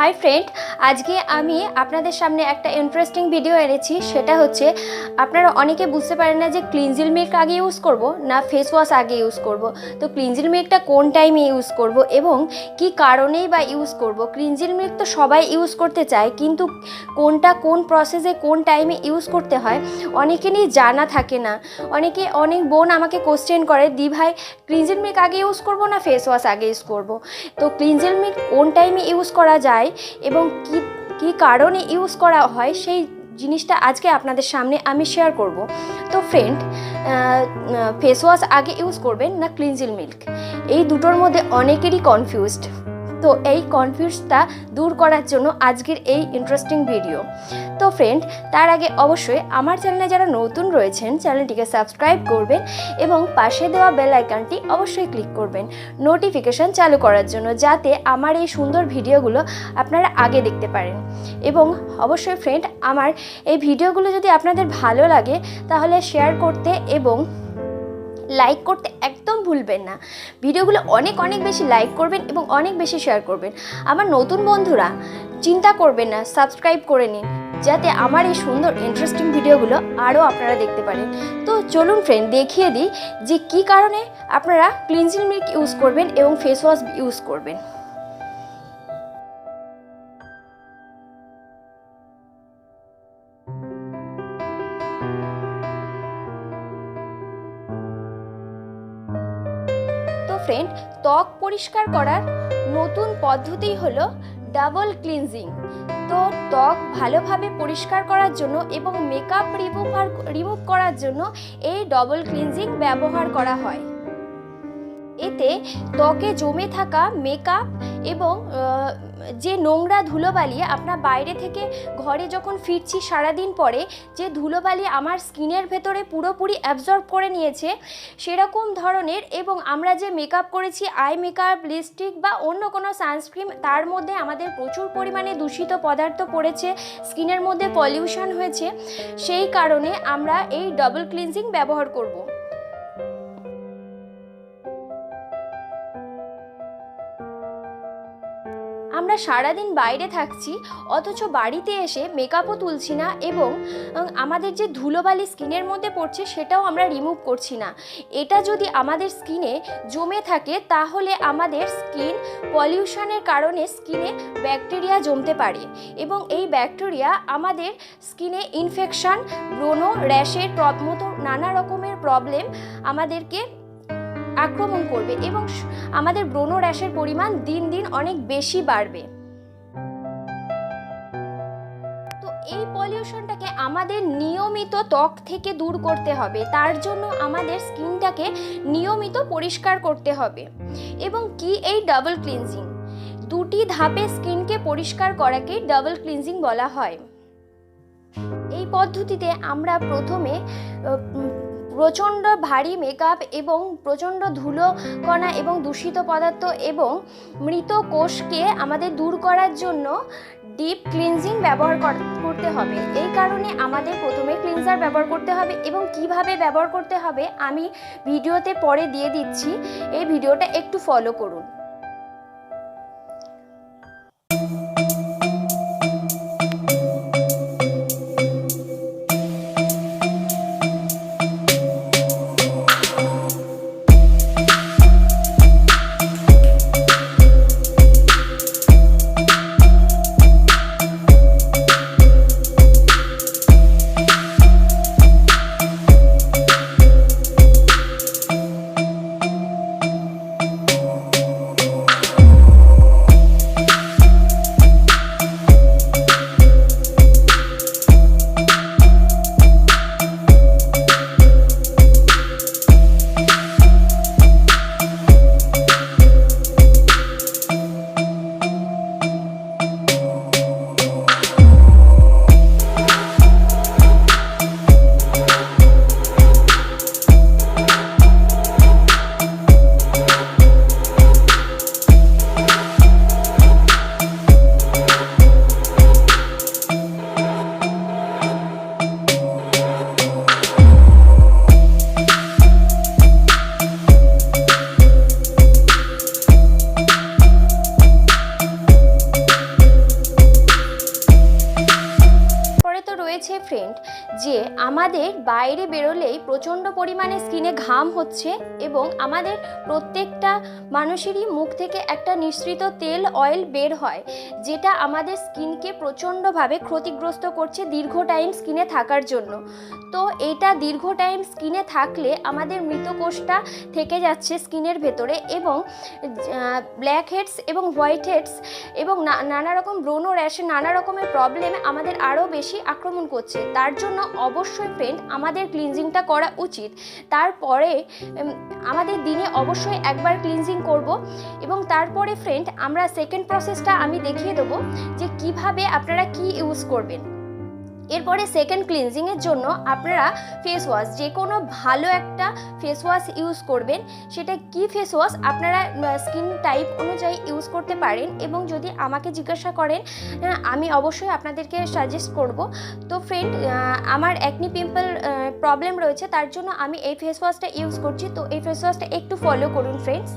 Hi friend আজকে আমি আপনাদের সামনে একটা ইন্টারেস্টিং ভিডিও এনেছি। সেটা হচ্ছে, আপনারা অনেকে বুঝতে পারেন না যে ক্লিনজিল মিল্ক আগে ইউজ করব না ফেস ওয়াশ আগে ইউজ করব। তো ক্লিনজিল মিল্কটা কোন টাইমে ইউজ করব এবং কি কারণেই বা ইউজ করব? ক্লিনজিল মিল্ক তো সবাই ইউজ করতে চায়, কিন্তু কোনটা কোন প্রসেসে কোন টাইমে ইউজ করতে হয় অনেকে অনেকেরই জানা থাকে না। অনেকে, অনেক বোন আমাকে কোশ্চেন করে, দি ভাই ক্লিনজিল মিল্ক আগে ইউজ করব না ফেস ওয়াশ আগে ইউজ করব? তো ক্লিনজিল মিল্ক কোন টাইমে ইউজ করা যায়? এবং কি কি কারণে ইউজ করা হয় সেই জিনিসটা আজকে আপনাদের সামনে আমি শেয়ার করব। তো ফ্রেন্ড ফেস ওয়াশ আগে ইউজ করবেন না ক্লিনজিল মিল্ক এই দুটোর মধ্যে অনেকেরই কনফিউজড তো এই কনফিউজটা দূর করার জন্য আজকের এই ইন্টারেস্টিং ভিডিও তো ফ্রেন্ড তার আগে অবশ্যই আমার চ্যানেলে যারা নতুন রয়েছেন চ্যানেলটিকে সাবস্ক্রাইব করবেন এবং পাশে দেওয়া বেল আইকনটি অবশ্যই ক্লিক করবেন। নোটিফিকেশান চালু করার জন্য যাতে আমার এই সুন্দর ভিডিওগুলো আপনারা আগে দেখতে পারেন। এবং অবশ্যই ফ্রেন্ড আমার এই ভিডিওগুলো যদি আপনাদের ভালো লাগে, তাহলে শেয়ার করতে এবং লাইক করতে একদম ভুলবেন না। ভিডিওগুলো অনেক অনেক বেশি লাইক করবেন এবং অনেক বেশি শেয়ার করবেন। আমার নতুন বন্ধুরা, চিন্তা করবেন না সাবস্ক্রাইব করে নিন, যাতে আমার এই সুন্দর ইন্টারেস্টিং ভিডিওগুলো আরও আপনারা দেখতে পারেন। তো চলুন ফ্রেন্ড দেখিয়ে দিই যে কি কারণে আপনারা ক্লিনজিং মিল্ক ইউজ করবেন এবং ফেস ওয়াশ ইউজ করবেন। ফ্রেন্ড ত্বক পরিষ্কার করার নতুন পদ্ধতি হলো ডাবল ক্লিনজিং। তো ত্বক ভালোভাবে পরিষ্কার করার জন্য এবং মেকআপ রিমুভার রিমুভ করার জন্য এই ডবল ক্লিনজিং ব্যবহার করা হয়। এতে ত্বকে জমে থাকা মেকআপ এবং যে নোংরা ধুলোবালি আপনার বাইরে থেকে ঘরে যখন ফিরছি সারাদিন পরে, যে ধুলোবালি আমার স্কিনের ভেতরে পুরোপুরি অ্যাবজর্ব করে নিয়েছে, সেরকম ধরনের এবং আমরা যে মেকআপ করেছি আই মেকআপ লিপস্টিক বা অন্য কোনো সানস্ক্রিন তার মধ্যে আমাদের প্রচুর পরিমাণে দূষিত পদার্থ পড়েছে, স্কিনের মধ্যে পলিউশন হয়েছে, সেই কারণে আমরা এই ডবল ক্লিনজিং ব্যবহার করব। সারাদিন বাইরে থাকছি, অথচ বাড়িতে এসে মেকআপও তুলছি না এবং আমাদের যে ধুলোবালি স্কিনের মধ্যে পড়ছে সেটাও আমরা রিমুভ করছি না। এটা যদি আমাদের স্কিনে জমে থাকে, তাহলে আমাদের স্কিন পলিউশনের কারণে স্কিনে ব্যাকটেরিয়া জমতে পারে এবং এই ব্যাকটেরিয়া আমাদের স্কিনে ইনফেকশান ব্রণ, র্যাশের মতো নানা রকমের প্রবলেম আমাদেরকে আক্রমণ করবে এবং আমাদের ব্রণ র্যাশের পরিমাণ দিন দিন অনেক বেশি বাড়বে। এই পলিউশনটাকে আমাদের নিয়মিত ত্বক থেকে দূর করতে হবে। তার জন্য আমাদের স্কিনটাকে নিয়মিত পরিষ্কার করতে হবে। এবং কি এই ডাবল ক্লিনজিং? দুটি ধাপে স্কিনকে পরিষ্কার করাকে ডাবল ক্লিনজিং বলা হয়। এই পদ্ধতিতে আমরা প্রথমে প্রচণ্ড ভারী মেকআপ এবং প্রচণ্ড ধুলো কণা এবং দূষিত পদার্থ এবং মৃত কোষকে আমাদের দূর করার জন্য ডিপ ক্লিনজিং ব্যবহার করতে হবে। এই কারণে আমাদের প্রথমে ক্লিনজার ব্যবহার করতে হবে এবং কীভাবে ব্যবহার করতে হবে আমি ভিডিওতে পরে দিয়ে দিচ্ছি। এই ভিডিওটা একটু ফলো করুন। আমাদের বাইরে বেরোলেই প্রচণ্ড পরিমাণে স্কিনে ঘাম হচ্ছে এবং আমাদের প্রত্যেকটা মানুষেরই মুখ থেকে একটা নিঃসৃত তেল অয়েল বের হয়, যেটা আমাদের স্কিনকে প্রচণ্ডভাবে ক্ষতিগ্রস্ত করছে দীর্ঘ টাইম স্কিনে থাকার জন্য। তো এটা দীর্ঘ টাইম স্কিনে থাকলে আমাদের মৃত কোষটা থেকে যাচ্ছে স্কিনের ভেতরে এবং ব্ল্যাক হেডস এবং হোয়াইট হেডস এবং নানা রকম ব্রণ র্যাশে নানা রকমের প্রবলেম আমাদের আরও বেশি আক্রমণ করছে। তার জন্য অবশ্যই ফ্রেন্ড আমাদের ক্লিনজিংটা করা উচিত। তারপরে আমাদের দিনে অবশ্যই একবার ক্লিনজিং করব এবং তারপরে ফ্রেন্ড আমরা সেকেন্ড প্রসেসটা আমি দেখিয়ে দেবো যে কীভাবে আপনারা কি ইউজ করবেন। এরপরে সেকেন্ড ক্লিনজিংয়ের জন্য আপনারা ফেস ওয়াশ যে কোনো ভালো একটা ফেস ওয়াশ ইউজ করবেন। সেটা কি ফেস ওয়াশ আপনারা স্কিন টাইপ অনুযায়ী ইউজ করতে পারেন এবং যদি আমাকে জিজ্ঞাসা করেন আমি অবশ্যই আপনাদেরকে সাজেস্ট করব। তো ফ্রেন্ড আমার অ্যাকনি পিম্পল প্রবলেম রয়েছে, তার জন্য আমি এই ফেস ওয়াশটা ইউজ করছি। তো এই ফেস ওয়াশটা একটু ফলো করুন ফ্রেন্ডস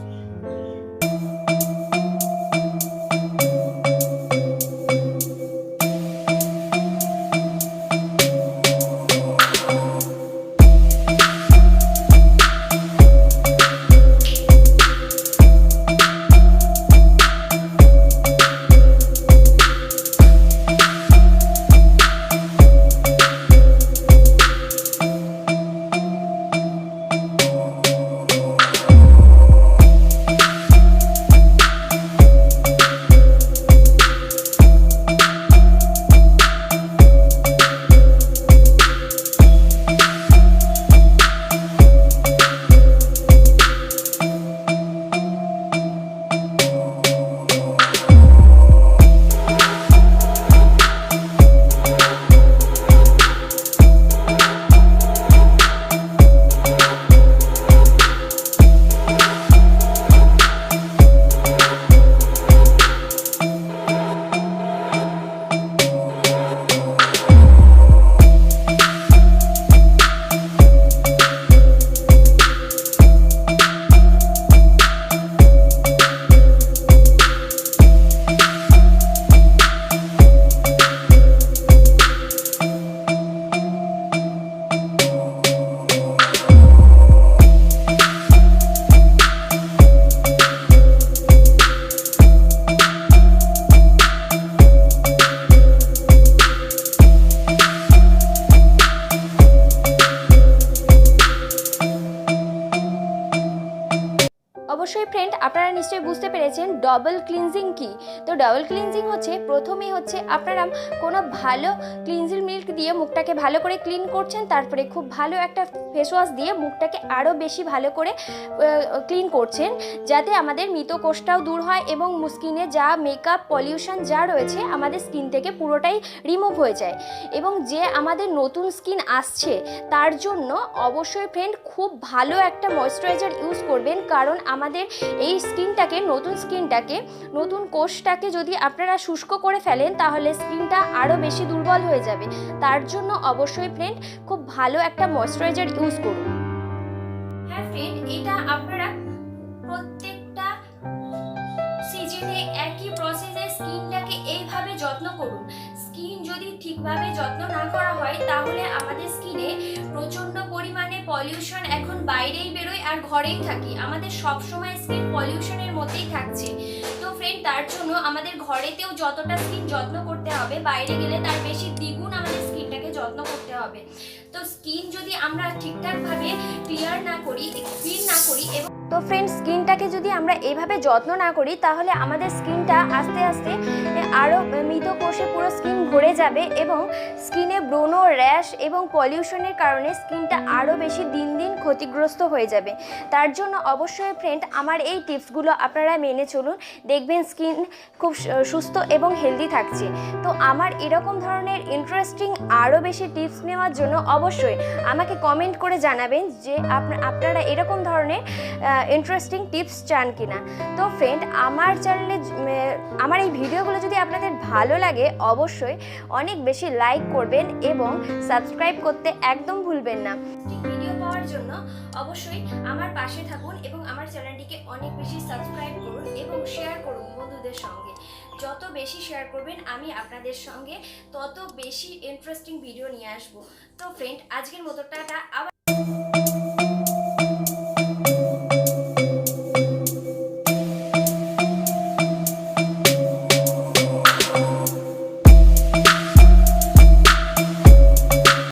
নিশ্চয়ই বুঝতে পেরেছেন ডবল ক্লিনজিং কি? তো ডবল ক্লিনজিং হচ্ছে, প্রথমেই হচ্ছে আপনারা কোনো ভালো ক্লিনজিং মিল্ক দিয়ে মুখটাকে ভালো করে ক্লিন করছেন, তারপরে খুব ভালো একটা ফেস ওয়াশ দিয়ে মুখটাকে আরও বেশি ভালো করে ক্লিন করছেন, যাতে আমাদের মৃত কোষটাও দূর হয় এবং স্কিনে যা মেকআপ পলিউশন যা রয়েছে, আমাদের স্কিন থেকে পুরোটাই রিমুভ হয়ে যায়। এবং যে আমাদের নতুন স্কিন আসছে, তার জন্য অবশ্যই ফ্রেন্ড খুব ভালো একটা ময়শ্চারাইজার ইউজ করবেন, কারণ আমাদের এই স্কিনটাকে, নতুন স্কিনটাকে, নতুন কোষটাকে যদি আপনারা শুষ্ক করে ফেলেন, তাহলে স্কিনটা আরও বেশি দুর্বল হয়ে যাবে। তার জন্য অবশ্যই ফ্রেন্ড খুব ভালো একটা ময়শ্চারাইজার ইউজ করুন। হ্যাঁ ফ্রেন্ড এটা আপনারা প্রত্যেকটা সিজনে একই প্রসেসে স্কিনটাকে এইভাবে যত্ন করুন। স্কিন যদি ঠিকভাবে যত্ন না করা হয়, তাহলে আমাদের স্কিনে প্রচণ্ড পরিমাণে পলিউশন এখন বাইরেই বেরোয় আর ঘরেই থাকি। আমাদের সব সময় স্কিন পলিউশনের মধ্যেই থাকছে। তো ফ্রেন্ড তার জন্য আমাদের ঘরেতেও যতটা স্কিন যত্ন করতে হবে, বাইরে গেলে তার বেশি দ্বিগুণ আমাদের স্কিনটাকে যত্ন করতে হবে। তো স্কিন যদি আমরা ঠিকঠাকভাবে ক্লিয়ার না করি ক্লিন না করি এবং তো ফ্রেন্ড স্কিনটাকে যদি আমরা এইভাবে যত্ন না করি, তাহলে আমাদের স্কিনটা আস্তে আস্তে আরও মৃত কোষে পুরো স্কিন ভরে যাবে এবং স্কিনে ব্রণ, র্যাশ এবং পলিউশনের কারণে স্কিনটা আরও বেশি দিন দিন ক্ষতিগ্রস্ত হয়ে যাবে। তার জন্য অবশ্যই ফ্রেন্ড আমার এই টিপসগুলো আপনারা মেনে চলুন। দেখবেন স্কিন খুব সুস্থ এবং হেলদি থাকছে। তো আমার এরকম ধরনের ইন্টারেস্টিং আরও বেশি টিপস নেওয়ার জন্য অবশ্যই আমাকে কমেন্ট করে জানাবেন যে আপনা- আপনারা এরকম ধরনের ইন্টারেস্টিং টিপস চান কিনা। তো ফ্রেন্ড আমার চ্যানেলে আমার এই ভিডিওগুলো যদি আপনাদের ভালো লাগে, অবশ্যই অনেক বেশি লাইক করবেন এবং সাবস্ক্রাইব করতে একদম ভুলবেন না। ভিডিও জন্য অবশ্যই আমার পাশে থাকুন এবং আমার চ্যানেলটিকে অনেক বেশি সাবস্ক্রাইব করুন এবং শেয়ার করুন বন্ধুদের সঙ্গে। যত বেশি শেয়ার করবেন, আমি আপনাদের সঙ্গে তত বেশি ইন্টারেস্টিং ভিডিও নিয়ে আসব। তো ফ্রেন্ড আজকের মতো টাটা, আবার